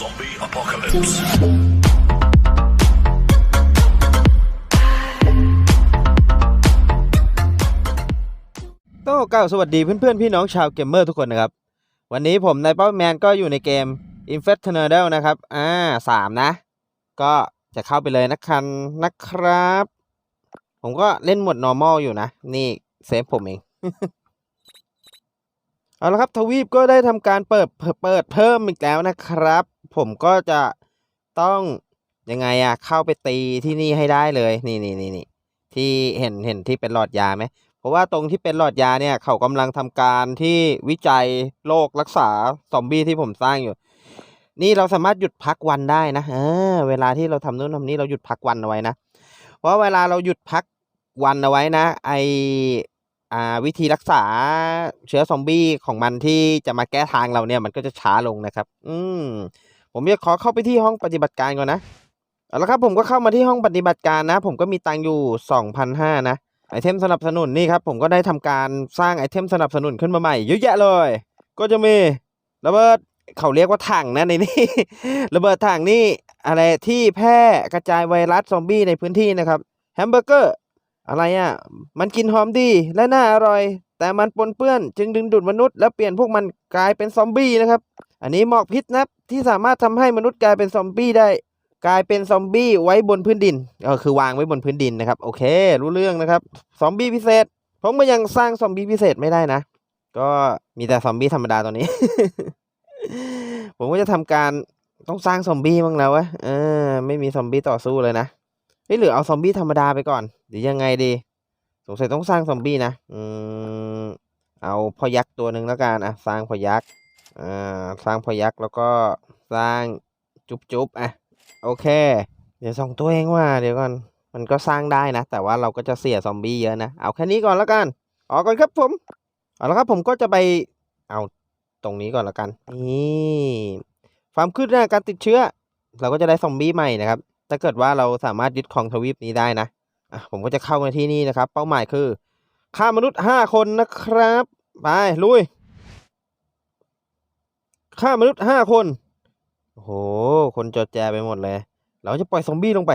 Zombie apocalypse. โต้เก้าสวัสดีเพื่อนๆ พี่น้องชาวเกมเมอร์ทุกคนนะครับ วันนี้ผมนป๊อปแมนก็อยู่ในเกม i n f e t e r n a l นะครับ อ่าสามนะ ก็จะเข้าไปเลยนะครับนะครับ ผมก็เล่นหมด normal อยู่นะ นี่เซฟผมเอง เอาละครับ ทวีปก็ได้ทำการเปิดเปิดเพิ่มอีกแล้วนะครับ ผมก็จะต้องยังไงอะเข้าไปตีที่นี่ให้ได้เลย นี่นี่นี่นี่ที่เห็นเห็นที่เป็นหลอดยาไหมเพราะว่าตรงที่เป็นหลอดยาเนี่ยเขากำลังทำการที่วิจัยโรครักษาซอมบี้ที่ผมสร้างอยู่ นี่เราสามารถหยุดพักวันได้นะเออเวลาที่เราทำนู่นทำนี้เราหยุดพักวันเอาไว้นะเพราะเวลาเราหยุดพักวันเอาไว้นะ ไออ่าวิธีรักษาเชื้อซอมบี้ของมันที่จะมาแก้ทางเราเนี่ยมันก็จะช้าลงนะครับ อืม ผมจะขอเข้าไปที่ห้องปฏิบัติการก่อนนะเอาละครับผมก็เข้ามาที่ห้องปฏิบัติการนะ ผมก็มีตังอยู่สองพันห้านะไอเทมสนับสนุนนี่ครับผมก็ได้ทำการสร้างไอเทมสนับสนุนขึ้นมาใหม่เยอะแยะเลย ก็จะมีระเบิดเขาเรียกว่าถังนะในนี้ระเบิดถังนี่อะไรที่แพร่กระจายไวรัสซอมบี้ในพื้นที่นะครับแฮมเบอร์เกอร์อะไรอะมันกินหอมดีและน่าอร่อย แต่มันปนเปื้อนจึงดึงดูดมนุษย์แล้วเปลี่ยนพวกมันกลายเป็นซอมบี้นะครับ อันนี้หมอกพิษนะที่สามารถทำให้มนุษย์กลายเป็นซอมบี้ได้ กลายเป็นซอมบี้ไว้บนพื้นดินก็คือวางไว้บนพื้นดินนะครับ โอเค รู้เรื่องนะครับซอมบี้พิเศษ ผมก็ยังสร้างซอมบี้พิเศษไม่ได้นะ ก็มีแต่ซอมบี้ธรรมดาตอนนี้ ผมก็จะทำการต้องสร้างซอมบี้บ้างแล้ววะเออไม่มีซอมบี้ต่อสู้เลยนะเฮ้ยหรือเอาซอมบี้ธรรมดาไปก่อนหรือยังไงดี สงสัยต้องสร้างซอมบี้นะอืมเอาพอยักษ์ตัวหนึ่งแล้วกันอะสร้างพอยักษ์ อ่าสร้างพยักแล้วก็สร้างจุบจุบอะโอเค เดี๋ยวสองตัวเองว่าเดี๋ยวก่อนมันก็สร้างได้นะ แต่ว่าเราก็จะเสียซอมบี้เยอะนะเอาแค่นี้ก่อนแล้วกันออกก่อนครับผมเอาละครับผมก็จะไปเอาตรงนี้ก่อนแล้วกันนี่ความคืบหน้าการติดเชื้อ เราก็จะได้ซอมบี้ใหม่นะครับถ้าเกิดว่าเราสามารถยึดครองทวีปนี้ได้นะอะผมก็จะเข้ามาที่นี่นะครับ เป้าหมายคือฆ่ามนุษย์ห้าคนนะครับ ไปลุย ฆ่ามนุษย์ห้าคน โอ้โห คนจดแจไปหมดเลย เราจะปล่อยซอมบี้ลงไป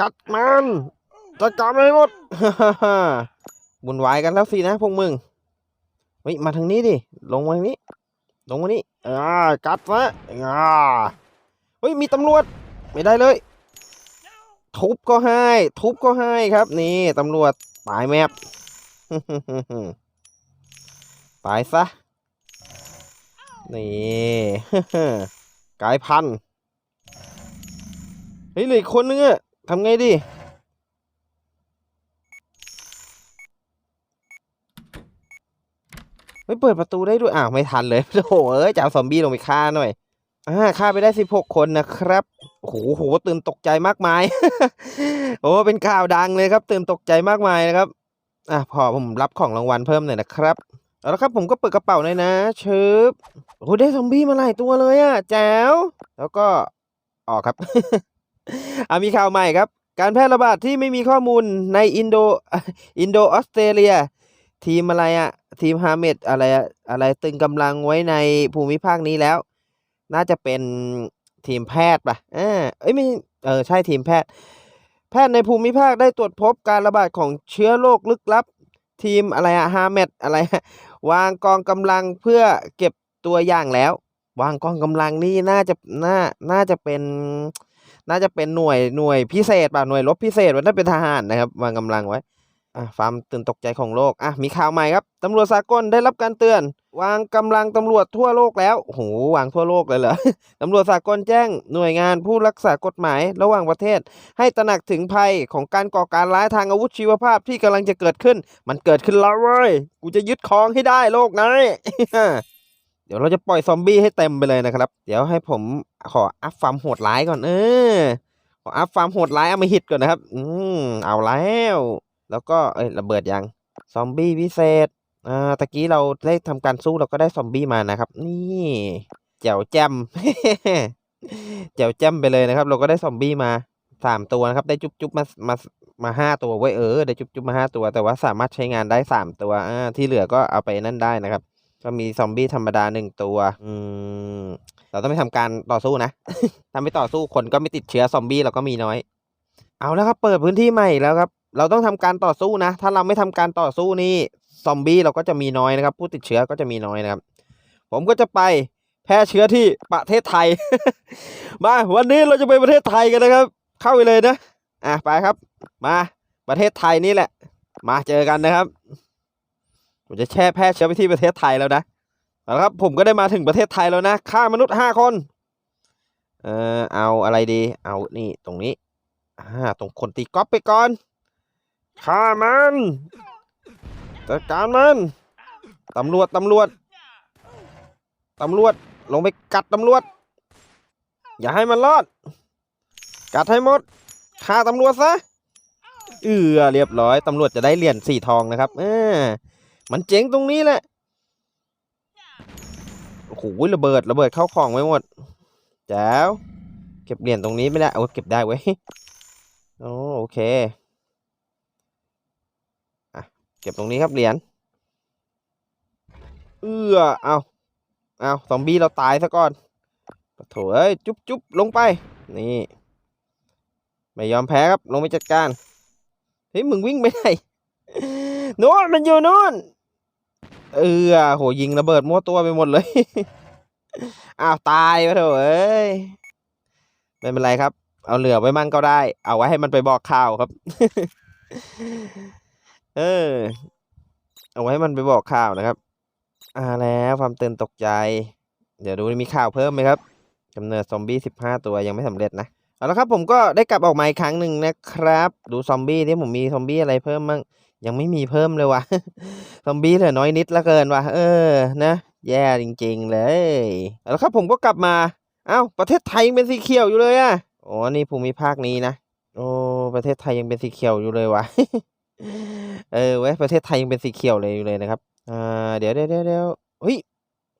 กัดมันจัดการมันให้หมดบุญวายกันแล้วสินะพวกมึงเฮ้ยมาทางนี้ดิ ลงมาทางนี้ ลงมานี่อ่ากัดซะอ่าเฮ้ย มีตำรวจ ไม่ได้เลย ทุบก็ให้ ทุบก็ให้ครับ นี่ตำรวจตายแมบตายซะ นี่กลายพันธุ์เฮ้ยเหลืออีกคนนึงอะทำไงดี ไม่เปิดประตูได้ด้วย อ้าว ไม่ทันเลย โอ้โหเอ้ยจะเอาซอมบี้ลงไปฆ่าหน่อย อ่าฆ่าไปได้สิบหกคนนะครับ โอ้โหโห ตื่นตกใจมากมาย โอ้ เป็นข่าวดังเลยครับ ตื่นตกใจมากมายนะครับ อะ พอผมรับของรางวัลเพิ่มหน่อยนะครับ เอาละครับผมก็เปิดกระเป๋าหน่อยนะเชิบโอ้โหได้ซอมบี้มาหลายตัวเลยอะแจ๋วแล้วก็ออกครับอะมีข่าวใหม่ครับ การแพร่ระบาดที่ไม่มีข้อมูลในอินโดอินโดออสเตรเลีย ทีมอะไรอะทีมฮาเมดอะไรอะอะไรตึงกำลังไว้ในภูมิภาคนี้แล้ว น่าจะเป็นทีมแพทย์ป่ะเออเอ้ยไม่เออใช่ทีมแพทย์ แพทย์ในภูมิภาคได้ตรวจพบการระบาดของเชื้อโรคลึกลับ ทีมอะไรอะฮาเมดอะไร วางกองกำลังเพื่อเก็บตัวอย่างแล้ว วางกองกำลังนี่น่าจะน่าน่าจะเป็น น่าจะเป็นหน่วยหน่วยพิเศษป่ะหน่วยรบพิเศษว่าน่าเป็นทหารนะครับ วางกำลังไว้อะความตื่นตกใจของโลกอะมีข่าวใหม่ครับตำรวจสากลได้รับการเตือน วางกำลังตำรวจทั่วโลกแล้วโอ้โหวางทั่วโลกเลยเหรอตำรวจสากลแจ้งหน่วยงานผู้รักษากฎหมายระหว่างประเทศ ให้ตระหนักถึงภัยของการก่อการร้ายทางอาวุธชีวภาพที่กำลังจะเกิดขึ้น มันเกิดขึ้นแล้วเว้ย กูจะยึดครองให้ได้โลกนี้เดี๋ยวเราจะปล่อยซอมบี้ให้เต็มไปเลยนะครับ เดี๋ยวให้ผมขออัพฟาร์มโหดร้ายก่อนเออขออัพฟาร์มโหดร้ายเอามาฮิตก่อนนะครับ อืมเอาแล้ว แล้วก็เอ้ยระเบิดยัง ซอมบี้พิเศษ อ่าตะกี้เราได้ทำการสู้เราก็ได้ซอมบี้มานะครับ นี่แจ๋วแจมแจ๋วแจมไปเลยนะครับ เราก็ได้ซอมบี้มาสามตัวนะครับ ได้จุ๊บจุ๊บมามามาห้าตัวไว้เออได้จุ๊บจุ๊บมาห้าตัว แต่ว่าสามารถใช้งานได้สามตัวอ่าที่เหลือก็เอาไปนั่นได้นะครับ ก็มีซอมบี้ธรรมดาหนึ่งตัวอืมเราต้องไม่ทำการต่อสู้นะถ้าไม่ต่อสู้คนก็ไม่ติดเชื้อซอมบี้เราก็มีน้อย เอาแล้วครับ เปิดพื้นที่ใหม่แล้วครับ เราต้องทำการต่อสู้นะ ถ้าเราไม่ทำการต่อสู้นี่ ซอมบี้เราก็จะมีน้อยนะครับ ผู้ติดเชื้อก็จะมีน้อยนะครับ ผมก็จะไปแพร่เชื้อที่ประเทศไทย มาวันนี้เราจะไปประเทศไทยกันนะครับ เข้าไปเลยนะอะไปครับ มาประเทศไทยนี่แหละ มาเจอกันนะครับผมจะแช่แพร่เชื้อไปที่ประเทศไทยแล้วนะเอาละครับผมก็ได้มาถึงประเทศไทยแล้วนะฆ่ามนุษย์ห้าคนเออเอาอะไรดี เอานี่ตรงนี้อ่าตรงคนตีก๊อปไปก่อนฆ่ามัน จัดการมันตำรวจตำรวจตำรวจลงไปกัดตำรวจ อย่าให้มันรอด กัดให้หมดฆ่าตำรวจซะเออเรียบร้อยตำรวจจะได้เหรียญสี่ทองนะครับเออมันเจ๋งตรงนี้แหละโอ้โหระเบิดระเบิดเข้าของไว้หมดแจ๋วเก็บเหรียญตรงนี้ไม่ได้เอาเก็บได้เว้ยโอเค เก็บตรงนี้ครับเหรียญเอื้อเอาเอาซอมบี้เราตายซะก่อนโถเอ้ยจุ๊บจุ๊บลงไป นี่ไม่ยอมแพ้ครับ ลงไปจัดการ เฮ้ย มึงวิ่งไปไหนโน่นมันอยู่โน่นเออโหยิงระเบิดมั่วตัวไปหมดเลย อ้าวตายไปเถอะเอ้ยไม่เป็นไรครับ เอาเหลือไว้มั่งก็ได้ เอาไว้ให้มันไปบอกข่าวครับ เออ เอาไว้ให้มันไปบอกข่าวนะครับ อ่าแล้วความตื่นตกใจ เดี๋ยวดูมีข่าวเพิ่มไหมครับกำเนิดซอมบี้สิบห้าตัวยังไม่สำเร็จนะเอาละครับผมก็ได้กลับออกมาอีกครั้งหนึ่งนะครับ ดูซอมบี้ที่ผมมีซอมบี้อะไรเพิ่มมั่งยังไม่มีเพิ่มเลยว่ะซอมบี้เหลือน้อยนิดละเกินว่ะเออนะ แย่จริง ๆ เลยเอาละครับผมก็กลับมาเอ้าประเทศไทยยังเป็นสีเขียวอยู่เลยอะอ๋อนี่ภูมิภาคนี้นะโอ้ประเทศไทยยังเป็นสีเขียวอยู่เลยว่ะ เออเว้ยประเทศไทยยังเป็นสีเขียวเลยอยู่เลยนะครับอ่าเดี๋ยวเดี๋ยวเดี๋ยวเฮ้ย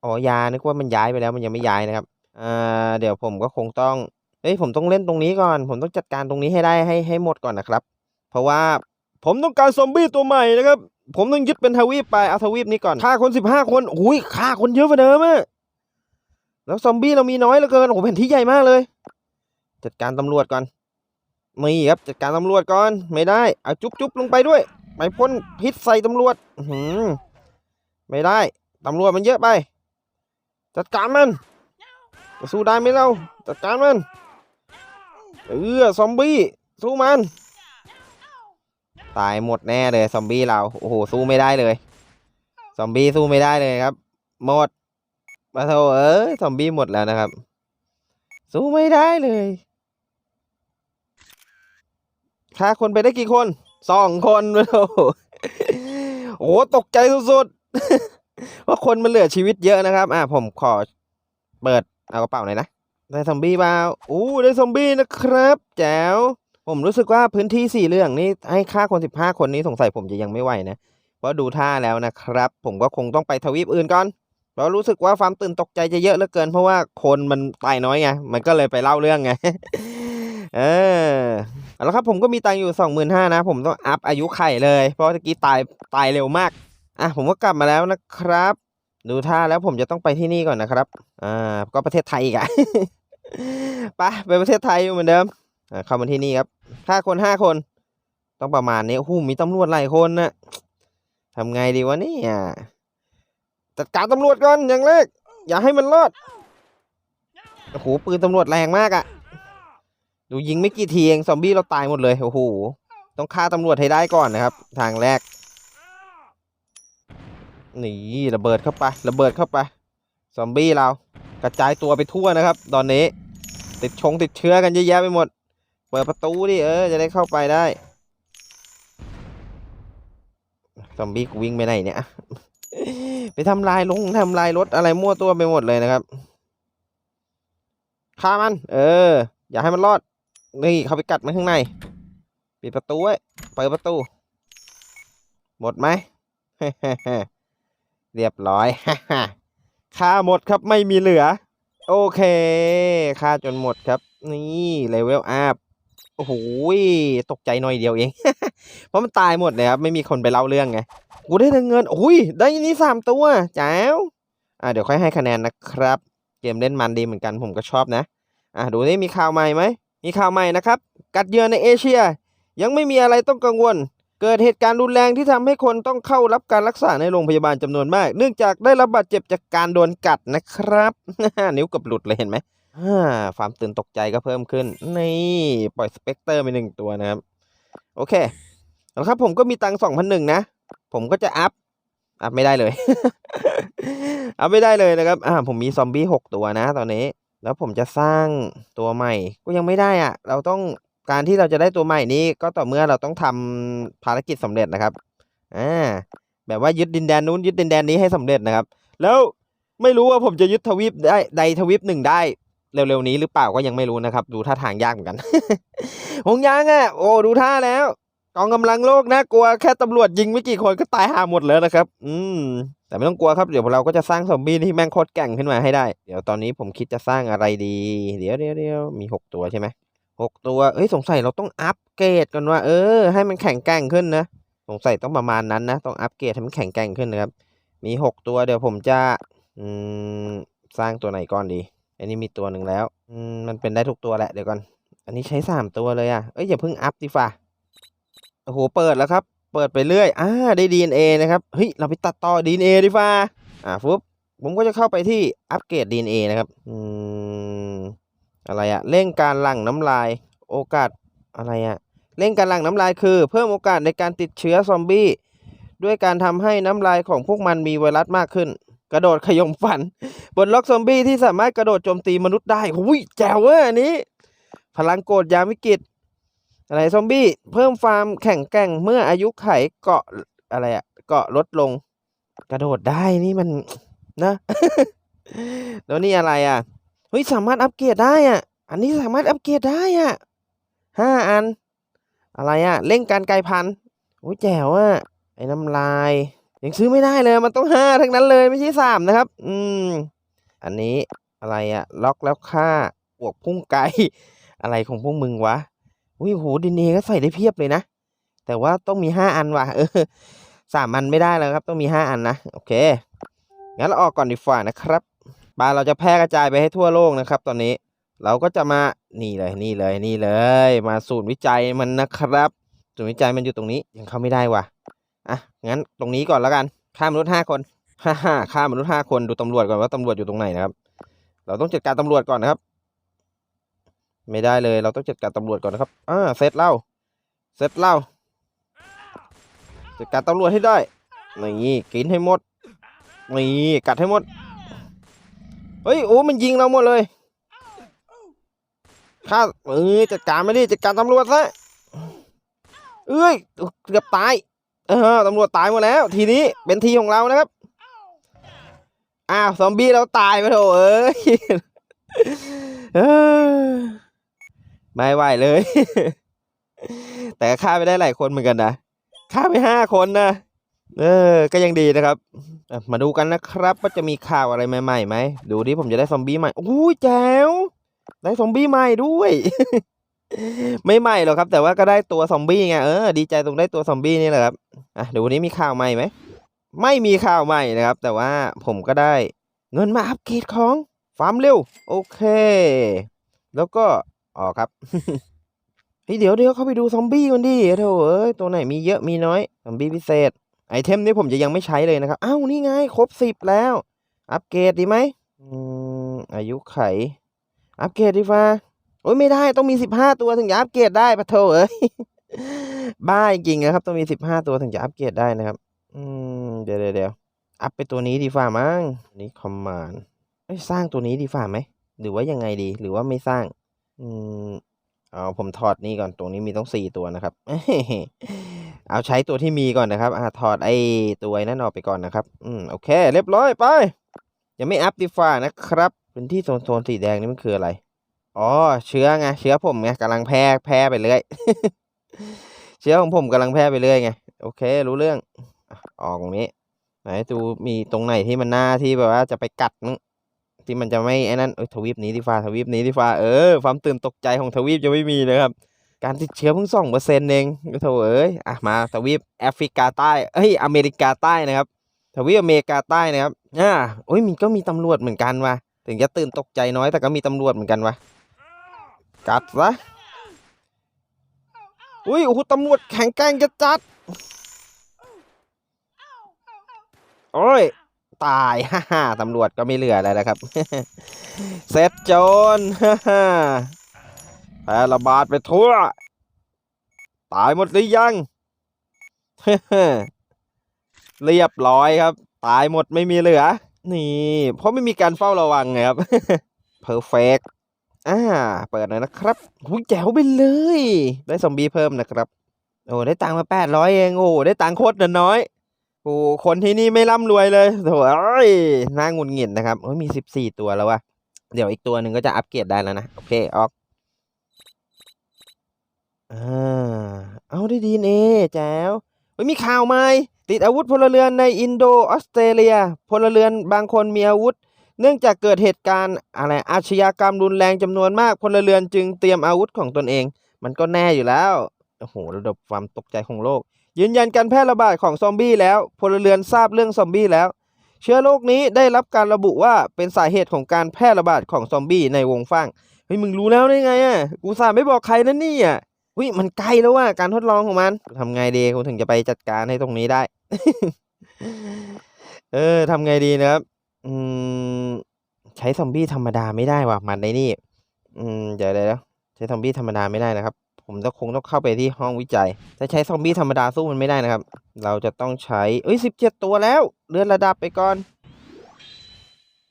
อ๋อยานึกว่ามันย้ายไปแล้วมันยังไม่ย้ายนะครับอ่าเดี๋ยวผมก็คงต้องเฮ้ยผมต้องเล่นตรงนี้ก่อน ผมต้องจัดการตรงนี้ให้ได้ให้ให้หมดก่อนนะครับ เพราะว่าผมต้องการซอมบี้ตัวใหม่นะครับ ผมต้องยึดเป็นทวีปไปเอาทวีปนี้ก่อนฆ่าคนสิบห้าคนอุ้ยฆ่าคนเยอะกว่าเดิมอะแล้วซอมบี้เรามีน้อยเหลือเกินโอ้โหแผ่นที่ใหญ่มากเลย จัดการตำรวจก่อน ม่ครับจัดการตำรวจก่อนไม่ได้เอาจุ๊บจุ๊บลงไปด้วยไปพ่นพิษใส่ตำรวจหือไม่ได้ตำรวจมันเยอะไป จัดการมันจะสู้ได้ไหมเราจัดการมันเออซอมบี้สู้มันตายหมดแน่เลยซอมบี้เราโอ้โหสู้ไม่ได้เลยซอมบี้สู้ไม่ได้เลยครับ หมดมาโถเอ้ยซอมบี้หมดแล้วนะครับ สู้ไม่ได้เลย ฆ่าคนไปได้กี่คนสองคนมาโถโอ้โหตกใจสุดๆว่าคนมันเหลือชีวิตเยอะนะครับ อะผมขอเปิดเอากระเป๋าหน่อยนะได้ซอมบี้เปล่าอู้ได้ซอมบี้นะครับแจ๋วผมรู้สึกว่าพื้นที่สี่เรื่องนี้ให้ค่าคนสิบห้าคนนี้สงสัยผมจะยังไม่ไหวนะเพราะดูท่าแล้วนะครับ ผมก็คงต้องไปทวีปอื่นก่อนเพราะรู้สึกว่าความตื่นตกใจจะเยอะเหลือเกิน เพราะว่าคนมันตายน้อยไงมันก็เลยไปเล่าเรื่องไงเออ เอาละครับผมก็มีตังอยู่สองหมื่นห้านะ ผมต้องอัพอายุไข่เลย เพราะเมื่อกี้ตายตายเร็วมาก อะผมก็กลับมาแล้วนะครับ ดูท่าแล้วผมจะต้องไปที่นี่ก่อนนะครับ อ่า ก็ประเทศไทยอีกอะไปไปประเทศไทยอยู่เหมือนเดิม อ่าเข้ามาที่นี่ครับห้าคนห้าคน ต้องประมาณนี้โอ้มีตำรวจหลายคนนะทำไงดีวะนี่ยจัดการตำรวจก่อนอย่างแรกอย่าให้มันรอดโอ้โหปืนตำรวจแรงมากอะ ดูยิงไม่กี่ทีเองซอมบี้เราตายหมดเลยโอ้โหต้องฆ่าตำรวจให้ได้ก่อนนะครับ ทางแรกนี่ระเบิดเข้าไประเบิดเข้าไปซอมบี้เรากระจายตัวไปทั่วนะครับ ตอนนี้ ติดชงติดเชื้อกันเยอะแยะไปหมด เปิดประตูดิเออจะได้เข้าไปได้ซอมบี้วิ่งไปไหนเนี่ย ไปทำลายลงทำลายรถอะไรมั่วตัวไปหมดเลยนะครับฆ่ามัน เออ อย่าให้มันรอด นี่เขาไปกัดมันข้างใน ปิดประตูไว้ เปิดประตู หมดไหม เรียบร้อยค่าหมดครับไม่มีเหลือ โอเคค่าจนหมดครับ นี่เลเวลอัพโอ้โหตกใจหน่อยเดียวเอง เพราะมันตายหมดเลยครับ ไม่มีคนไปเล่าเรื่องไงกูได้เงินโอ้ย ได้นี่สามตัวแจ๋วอ่าเดี๋ยวค่อยให้คะแนนนะครับ เกมเล่นมันดีเหมือนกันผมก็ชอบนะ อะดูนี่มีข่าวใหม่ไหม มีข่าวใหม่นะครับ กัดเหยื่อในเอเชีย ยังไม่มีอะไรต้องกังวล เกิดเหตุการณ์รุนแรงที่ทำให้คนต้องเข้ารับการรักษาในโรงพยาบาลจำนวนมาก เนื่องจากได้รับบาดเจ็บจากการโดนกัดนะครับ นิ้วกับหลุดเลยเห็นไหมความตื่นตกใจก็เพิ่มขึ้น นี่ปล่อยสเปกเตอร์ไปหนึ่งตัวนะครับ โอเคแล้วครับผมก็มีตังค์สองพันหนึ่งนะ ผมก็จะอัพ อัพไม่ได้เลย อัพไม่ได้เลยนะครับ อ่า ผมมีซอมบี้หกตัวนะตอนนี้ แล้วผมจะสร้างตัวใหม่ก็ยังไม่ได้อะเราต้องการที่เราจะได้ตัวใหม่นี้ก็ต่อเมื่อเราต้องทำภารกิจสำเร็จนะครับอ่าแบบว่ายึดดินแดนนู้นยึดดินแดนนี้ให้สำเร็จนะครับ แล้วไม่รู้ว่าผมจะยึดทวีปได้ใดทวีปหนึ่งได้เร็วๆนี้หรือเปล่าก็ยังไม่รู้นะครับ ดูท่าทางยากเหมือนกันหงยังอะโอ้ดูท่าแล้ว กองกำลังโลกนะกลัวแค่ตำรวจยิงไม่กี่คนก็ตายหาหมดแล้วนะครับ อืม แต่ไม่ต้องกลัวครับเดี๋ยวเราก็จะสร้างซอมบี้ที่แม่งโคตรแก่งขึ้นมาให้ได้ เดี๋ยวตอนนี้ผมคิดจะสร้างอะไรดี เดี๋ยวเดี๋ยวเดี๋ยวมีหกตัวใช่ไหมหกตัว เอ้ยสงสัยเราต้องอัปเกรดก่อนว่า เออ ให้มันแข็งแกร่งขึ้นนะ สงสัยต้องประมาณนั้นนะ ต้องอัปเกรดให้มันแข็งแกร่งขึ้นนะครับ มีหกตัวเดี๋ยวผมจะ อืม สร้างตัวไหนก่อนดี อันนี้มีตัวหนึ่งแล้ว อืม มันเป็นได้ทุกตัวแหละเดี๋ยวก่อน อันนี้ใช้สามตัวเลยอะ เอ้ยอย่าเพิ่งอัพดิฟ้า โอ้โหเปิดแล้วครับ เปิดไปเรื่อยอ่าได้ DNA นะครับเฮ้ยเราไปตัดต่อ DNA ดีฟ้าอ่าฟุบผมก็จะเข้าไปที่อัปเกรด DNA นะครับอืมอะไรอะเร่งการหลั่งน้ำลายโอกาสอะไรอะเร่งการหลั่งน้ำลายคือ เพิ่มโอกาสในการติดเชื้อซอมบี้ด้วยการทำให้น้ำลายของพวกมันมีไวรัสมากขึ้น กระโดดขยมฟัน บนล็อกซอมบี้ที่สามารถกระโดดโจมตีมนุษย์ได้หุยแจ๋วเว้ยอันนี้ พลังโกรธยามวิกฤต อะไรซอมบี้เพิ่มความแข็งแกร่งเมื่ออายุไขเกาะอะไรอะเกาะลดลง กระโดดได้นี่มันนะ แล้วนี่อะไรอะเฮ้ยสามารถอัปเกรดได้อะ อันนี้สามารถอัปเกรดได้อะห้าอัน อะไรอะเร่งการกลายพันธุ์โอ้ยแจ๋วอะไอ้น้ำลายยังซื้อไม่ได้เลยมันต้องห้าทั้งนั้นเลยไม่ใช่สามนะครับ อืม อันนี้อะไรอะ ล็อกแล้วฆ่าปวกพุ่งไกลอะไรของพวกมึงวะ อุ้ยโหดินเอก็ใส่ได้เพียบเลยนะ แต่ว่าต้องมีห้าอันว่ะ เออสามอันไม่ได้แล้วครับ ต้องมีห้าอันนะ โอเค งั้นเราออกก่อนดีกว่านะครับบาเราจะแพร่กระจายไปให้ทั่วโลกนะครับ ตอนนี้ เราก็จะมา นี่เลย นี่เลย นี่เลย มาศูนย์วิจัยมันนะครับ ศูนย์วิจัยมันอยู่ตรงนี้ ยังเข้าไม่ได้ว่ะ อะ งั้นตรงนี้ก่อนแล้วกันฆ่ามนุษย์ห้าคนฮ่าฮ่าฆ่ามนุษย์ห้าคน ดูตำรวจก่อนว่าตำรวจอยู่ตรงไหนนะครับ เราต้องจัดการตำรวจก่อนนะครับ ไม่ได้เลยเราต้องจัดการตำรวจก่อนนะครับอ่าเซตเล่าเซตเล่าจัดการตำรวจให้ได้นี่กินให้หมดนี่กัดให้หมดเฮ้ยโอ้มันยิงเราหมดเลยข้าเออจัดการไม่ดิจัดการตำรวจซะเอ้ยเกือบตายเออตำรวจตายหมดแล้ว ทีนี้เป็นทีของเรานะครับอ้าวซอมบี้เราตายไปโถเอ้ย ไม่ไหวเลย แต่ฆ่าไปได้หลายคนเหมือนกันนะฆ่าไปห้าคนนะเออ ก็ยังดีนะครับ มาดูกันนะครับว่าจะมีข่าวอะไรใหม่ๆไหม ดูดิผมจะได้ซอมบี้ใหม่โอ้แจ๋ว ได้ซอมบี้ใหม่ด้วย ไม่ใหม่หรอกครับ แต่ว่าก็ได้ตัวซอมบี้ไง เออ ดีใจตรงได้ตัวซอมบี้นี่แหละครับ อะเดี๋ยววันนี้มีข่าวใหม่ไหม ไม่มีข่าวใหม่นะครับ แต่ว่าผมก็ได้เงินมาอัปเกรดของฟาร์มเร็ว โอเค แล้วก็ อ๋อครับเฮ้ยเดี๋ยวเดี๋ยวเข้าไปดูซอมบี้กันดิโถเอ้ยตัวไหนมีเยอะมีน้อยซอมบี้พิเศษ ไอเทมนี้ผมจะยังไม่ใช้เลยนะครับอ้าวนี่ไง ครบสิบแล้ว อัปเกรดดีไหมอืมอายุไข อัปเกรดดีฟ้าโอ้ยไม่ได้ต้องมีสิบห้าตัวถึงจะอัปเกรดได้ปะโถเอ้ยบ้าจริงนะครับ ต้องมีสิบห้าตัวถึงจะอัปเกรดได้นะครับ อืมเดี๋ยวเดี๋ยวอัพไปตัวนี้ดีฟ้ามั้งนี่คอมมานด์สร้างตัวนี้ดีฟ้าไหมหรือว่ายังไงดีหรือว่าไม่สร้าง อืมเอาผมถอดนี่ก่อนตรงนี้มีต้องสี่ตัวนะครับ เอาใช้ตัวที่มีก่อนนะครับอ่าถอดไอ้ตัวนั่นออกไปก่อนนะครับ อืมโอเค เรียบร้อยไปยังไม่อัพดีฟ้านะครับพื้นที่โซนโซนสีแดงนี่มันคืออะไร อ๋อ เชื้อไง เชื้อผมไงกำลังแพร่แพร่ไปเรื่อย เชื้อของผมกำลังแพร่ไปเรื่อยไง โอเค รู้เรื่องอออกตรงนี้ ไหนดูมีตรงไหนที่มันหน้าที่แบบว่าจะไปกัดมั้ง ที่มันจะไม่ไอ้นั่นเอ้ยทวีปนี้ดีฟ้าทวีปนี้ดีฟ้าเออความตื่นตกใจของทวีปจะไม่มีเลยครับ การติดเชื้อเพิ่งสองเปอร์เซ็นต์เองโถเอ้ยอะมาทวีปแอฟริกาใต้เอ้ยอเมริกาใต้นะครับ ทวีปอเมริกาใต้นะครับอ่าโอ้ยมันก็มีตำรวจเหมือนกันว่ะถึงจะตื่นตกใจน้อยแต่ก็มีตำรวจเหมือนกันวะกัดซะอุ้ยโอ้โหตำรวจแข็งแกร่งจะจัดโอ้ย ตายฮ่าฮ่าตำรวจก็ไม่เหลืออะไรแล้วครับ เสร็จโจรฮ่าฮ่าแพร่ระบาดไปทั่ว ตายหมดหรือยัง เรียบร้อยครับ ตายหมดไม่มีเหลือ นี่ เพราะไม่มีการเฝ้าระวังไงครับเพอร์เฟกอ่า เปิดหน่อยนะครับหุยแจ๋วไปเลย ได้ซอมบี้เพิ่มนะครับ โอ้ ได้ตังค์มาแปดร้อยเอง โอ้ ได้ตังค์โคตรน้อย โอ้คนที่นี่ไม่ร่ำรวยเลยโถ่เอ้ยน่าหงุนหงิดนะครับมีสิบสี่ตัวแล้ววะเดี๋ยวอีกตัวหนึ่งก็จะอัปเกรดได้แล้วนะ โอเค ออกอ่าเอาได้ดีเอแจ๋วมีข่าวใหม่ติดอาวุธพลเรือนในอินโดออสเตรเลีย พลเรือนบางคนมีอาวุธ เนื่องจากเกิดเหตุการณ์อะไรอาชญากรรมรุนแรงจำนวนมาก พลเรือนจึงเตรียมอาวุธของตนเอง มันก็แน่อยู่แล้ว อ้โหระดับความตกใจของโลก ยืนยันการแพร่ระบาดของซอมบี้แล้วพลเรือนทราบเรื่องซอมบี้แล้ว เชื้อโรคนี้ได้รับการระบุว่าเป็นสาเหตุของการแพร่ระบาดของซอมบี้ในวงฟ้างเฮ้ยมึงรู้แล้วได้ไงอะกูสาไม่บอกใครนั่นนี่อะอุ้ยมันใกล้แล้วว่าการทดลองของมันทำไงดีกูถึงจะไปจัดการให้ตรงนี้ได้ เออทำไงดีนะครับ อืมใช้ซอมบี้ธรรมดาไม่ได้ว่ะมันในนี่ อืมเดี๋ยวเดี๋ยวเดี๋ยวใช้ซอมบี้ธรรมดาไม่ได้นะครับ ผมต้องคงต้องเข้าไปที่ห้องวิจัยถ้าใช้ซอมบี้ธรรมดาสู้มันไม่ได้นะครับ เราจะต้องใช้ เอ้ยสิบเจ็ดตัวแล้ว เลื่อนระดับไปก่อน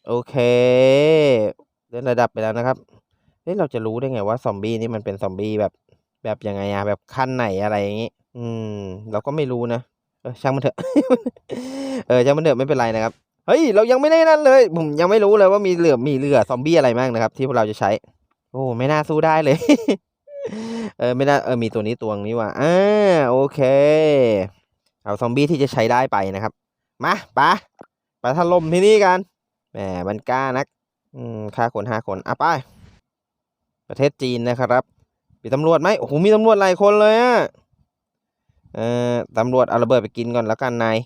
โอเคเลื่อนระดับไปแล้วนะครับ เฮ้ยเราจะรู้ได้ไงว่าซอมบี้นี่มันเป็นซอมบี้แบบแบบยังไงอะแบบขั้นไหนอะไรอย่างงี้ อืม เราก็ไม่รู้นะ เออช่างมันเถอะ เออช่างมันเถอะไม่เป็นไรนะครับ เฮ้ยเรายังไม่ได้นั่นเลย ผมยังไม่รู้เลยว่ามีเหลือมีเหลือซอมบี้อะไรบ้างนะครับ ที่พวกเราจะใช้ โอ้ไม่น่าสู้ได้เลย เออไม่น่าเออมีตัวนี้ตัวนี้ว่ะอ่าโอเค เอาซอมบี้ที่จะใช้ได้ไปนะครับ มาไปะไปถล่มที่นี่กันแหมมันกล้านักอืมฆ่าคนห้าคนอะไปประเทศจีนนะครับ มีตำรวจไหมโอ้โหมีตำรวจหลายคนเลยอะเออตำรวจเอาระเบิดไปกินก่อนแล้วกันนาย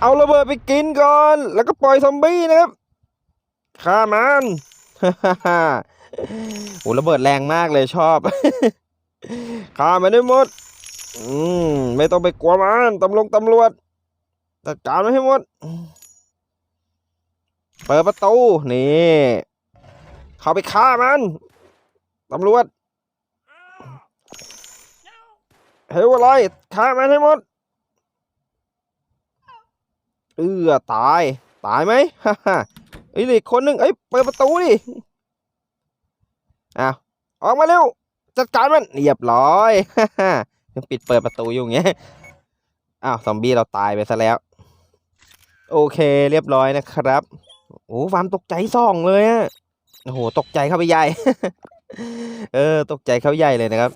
เอาระเบิดไปกินก่อน แล้วก็ปล่อยซอมบี้นะครับฆ่ามัน โอ้ระเบิดแรงมากเลยชอบฆ่ามันได้หมด อืมไม่ต้องไปกลัวมันตำรวจตำรวจจัดการมันให้หมด เปิดประตู นี่ เข้าไปฆ่ามันตำรวจเฮ้ยอะไรฆ่ามันให้หมด เออตาย ตายไหมฮ่าฮ่าเอ้เหลืออกคนหนึ่งเอ้เปิดประตูดิ อ้าวออกมาเร็ว จัดการมันเรียบร้อยยังปิดเปิดประตูอยู่อย่างเงี้ยอ้าวซอมบี้เราตายไปซะแล้ว โอเคเรียบร้อยนะครับโอ้ความตกใจส่องเลยอะโอ้โหตกใจเข้าไปใหญ่ เออ ตกใจเข้าใหญ่เลยนะครับ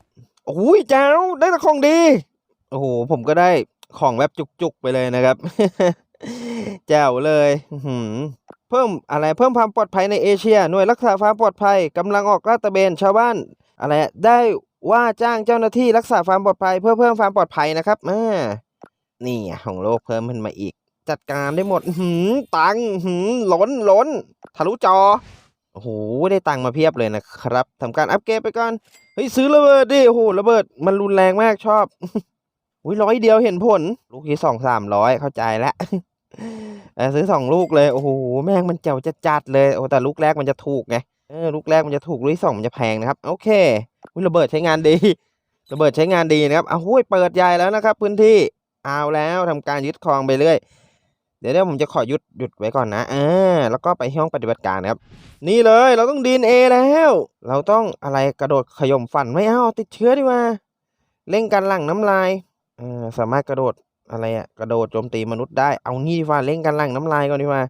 โอ้ยเจ้าได้แต่ของดี โอ้โหผมก็ได้ของแบบจุกๆไปเลยนะครับแจ๋วเลยอื้อหือ เพิ่มอะไรเพิ่มความปลอดภัยในเอเชีย หน่วยรักษาความปลอดภัยกำลังออกลาดตระเวนชาวบ้านอะไรได้ว่าจ้างเจ้าหน้าที่รักษาความปลอดภัย เพื่อเพิ่มความปลอดภัยนะครับอ่านี่ของโลกเพิ่มขึ้นมาอีก จัดการได้หมดหือตังหือล้นล้นทะลุจอโอ้โหได้ตังมาเพียบเลยนะครับทำการอัปเกรดไปก่อนเฮ้ยซื้อระเบิดดิโอ้โหระเบิดมันรุนแรงมากชอบอุ้ยร้อยเดียวเห็นผล ลูกที่สองสามร้อยเข้าใจแล้ว ซื้อสองลูกเลยโอ้โหแม่งมันเจ๋วจะจัดเลยโอ้แต่ลูกแรกมันจะถูกไงเออลูกแรกมันจะถูกลูกที่สองมันจะแพงนะครับโอเคอุ้ยระเบิดใช้งานดีระเบิดใช้งานดีนะครับอ้าหุ้ยเปิดใหญ่แล้วนะครับ พื้นที่เอาแล้วทำการยึดครองไปเรื่อยเดี๋ยวเดี๋ยวผมจะขอหยุดหยุดไว้ก่อนนะอ่าแล้วก็ไปห้องปฏิบัติการนะครับ นี่เลยเราต้องดีเอแล้ว เราต้องอะไรกระโดดขย่มฟันไม่เอาติดเชื้อดีกว่าเร่งการหลั่งน้ำลายเออสามารถกระโดด อะไรอะกระโดดโจมตีมนุษย์ได้เอางี้ดีกว่าเร่งการหลั่งน้ำลายก่อนดีกว่า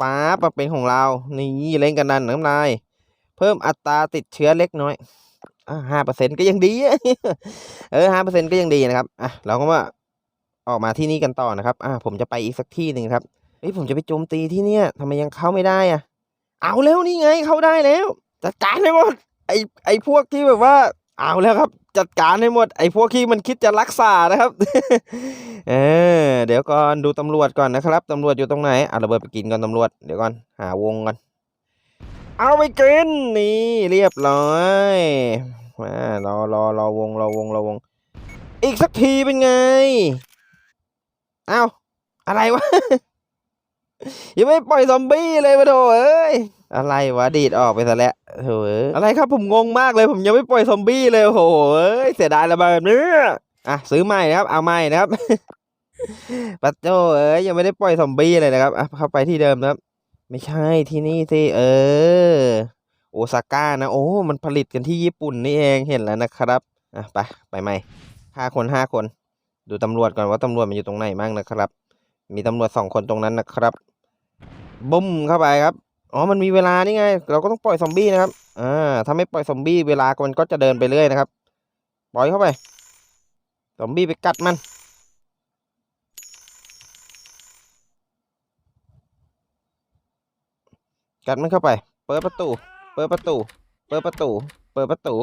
ป๊าบมาเป็นของเรานี่เร่งการดันน้ำลาย เพิ่มอัตราติดเชื้อเล็กน้อยห้าเปอร์เซ็นก็ยังดีเออห้าเปอร์เซ็นก็ยังดีนะครับอะเราก็มาออกมาที่นี่กันต่อนะครับอ่าผมจะไปอีกสักที่หนึ่งครับเฮ้ยผมจะไปโจมตีที่เนี่ยทำไมยังเข้าไม่ได้อะ เอาแล้วนี่ไงเข้าได้แล้วจัดการให้หมดไอไอพวกที่แบบว่า เอาแล้วครับ จัดการให้หมดไอ้พวกที่มันคิดจะรักษานะครับ เออเดี๋ยวก่อนดูตำรวจก่อนนะครับตำรวจอยู่ตรงไหนเอาระเบิดไปกินก่อนตำรวจเดี๋ยวก่อนหาวงก่อนเอาไปกินนี่เรียบร้อยมารอรอรอวงรอวงรอวง อีกสักทีเป็นไง เอาอะไรวะ ยังไม่ปล่อยซอมบี้เลยมาโถเอ้ยอะไรวะดีดออกไปซะแล้วโถเอ้ยอะไรครับผมงงมากเลยผมยังไม่ปล่อยซอมบี้เลยโอ้โหเอ้ยเสียดายระเบิดเนี่ยอะซื้อใหม่นะครับเอาใหม่นะครับปัจโจเอ้ยยังไม่ได้ปล่อยซอมบี้เลยนะครับอะเข้าไปที่เดิมนะครับ ไม่ใช่ที่นี่สิเออโอซาก้านะ โอ้มันผลิตกันที่ญี่ปุ่นนี่เองเห็นแล้วนะครับอะไปไปใหม่ห้าคนห้าคน ดูตำรวจก่อนว่าตำรวจมันอยู่ตรงไหนบ้างนะครับ มีตำรวจสองคนตรงนั้นนะครับ บุ้มเข้าไปครับอ๋อมันมีเวลานี่ไง เราก็ต้องปล่อยซอมบี้นะครับอ่าถ้าไม่ปล่อยซอมบี้เวลามันก็จะเดินไปเรื่อยนะครับ ปล่อยเข้าไปซอมบี้ไปกัดมันกัดมันเข้าไป เปิดประตู เปิดประตู เปิดประตู เปิดประตู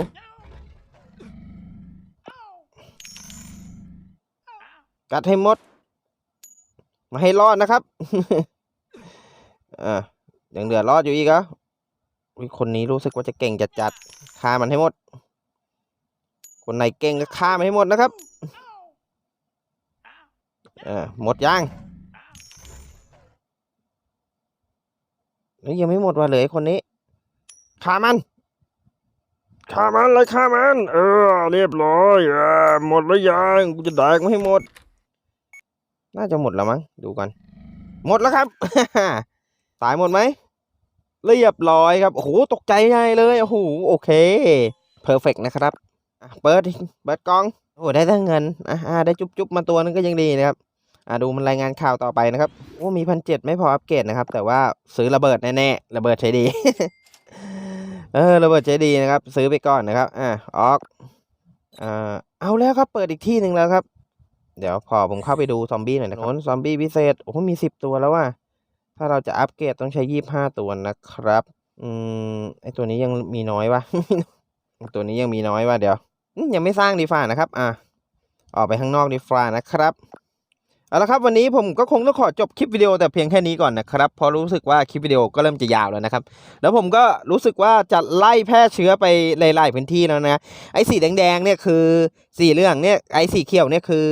กัดให้หมด มาให้รอดนะครับ อ่ายังเหลือรอดอยู่อีกเหรออุ๊ยคนนี้รู้สึกว่าจะเก่งจัดจัดๆฆ่ามันให้หมด คนไหนเก่งก็ฆ่ามันให้หมดนะครับเออหมดยังเฮ้ยยังไม่หมดว่ะเหลยคนนี้ฆ่ามันฆ่ามันเลยฆ่ามัน เออ เรียบร้อยเออหมดแล้วยังกูจะแดกมันให้หมด น่าจะหมดแล้วมั้งดูกัน หมดแล้วครับตายหมดไหม เรียบร้อยครับ โอ้โห ตกใจใหญ่เลย โอ้โห โอเค เพอร์เฟกนะครับเปิดเปิดกล้อง โอ้ได้ทั้งเงิน อะอะได้จุ๊บจุบมาตัวนึงก็ยังดีนะครับ อะดูมันรายงานข่าวต่อไปนะครับ โอ้ มีพันเจ็ดไม่พออัปเกรดนะครับ แต่ว่าซื้อระเบิดแน่ๆ ระเบิดใช้ดี เออ ระเบิดใช้ดีนะครับ ซื้อไปก่อนนะครับ อะออกอ่าเอาแล้วครับ เปิดอีกที่หนึ่งแล้วครับ เดี๋ยวพอผมเข้าไปดูซอมบี้หน่อยนะครับซอมบี้พิเศษ โอ้โหมีสิบตัวแล้วว่ะ ถ้าเราจะอัปเกรดต้องใช้ยี่ห้าตัวนะครับ อืมไอตัวนี้ยังมีน้อยวะตัวนี้ยังมีน้อยวะเดี๋ยวยังไม่สร้างดีฟ้านะครับ อะออกไปข้างนอกดีฟ้านะครับ เอาละครับวันนี้ผมก็คงต้องขอจบคลิปวิดีโอแต่เพียงแค่นี้ก่อนนะครับเพราะรู้สึกว่าคลิปวิดีโอก็เริ่มจะยาวแล้วนะครับ แล้วผมก็รู้สึกว่าจะไล่แพร่เชื้อไปหลายๆพื้นที่แล้วนะไอ้สีแดงๆเนี่ยคือสีเหลืองเนี่ยไอ้สีเขียวเนี่ยคือ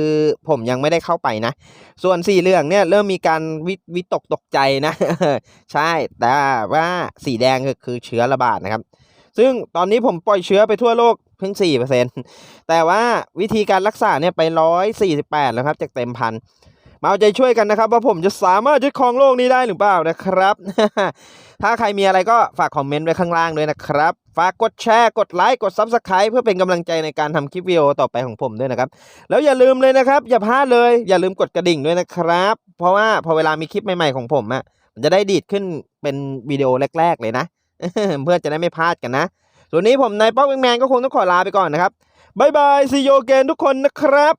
ผมยังไม่ได้เข้าไปนะ ส่วนสีเหลืองเนี่ยเริ่มมีการวิวิตกตกใจนะ ใช่แต่ว่าสีแดงคือคือเชื้อระบาดนะครับ ซึ่งตอนนี้ผมปล่อยเชื้อไปทั่วโลก พิ่งสี่เปอร์เซ็นแต่ว่าวิธีการรักษาเนี่ยไปร้อยสี่สิบแปดแล้วครับ จากเต็มพันมาเอาใจช่วยกันนะครับ ว่าผมจะสามารถยึดครองโลกนี้ได้หรือเปล่านะครับ ถ้าใครมีอะไรก็ฝากคอมเมนต์ไว้ข้างล่างด้วยนะครับ ฝากกดแชร์ กดไลค์ กด Subscribe เพื่อเป็นกำลังใจในการทำคลิปวิดีโอต่อไปของผมด้วยนะครับ แล้วอย่าลืมเลยนะครับ อย่าพลาดเลย อย่าลืมกดกระดิ่งด้วยนะครับ เพราะว่าพอเวลามีคลิปใหม่ๆของผมอะมันจะได้ดีดขึ้นเป็นวิดีโอแรก ๆ เลยนะ เพื่อจะได้ไม่พลาดกันนะ ส่วนนี้ผมนายป๊อกแมนก็คงต้องขอลาไปก่อนนะครับบายบายซีโยเกนทุกคนนะครับ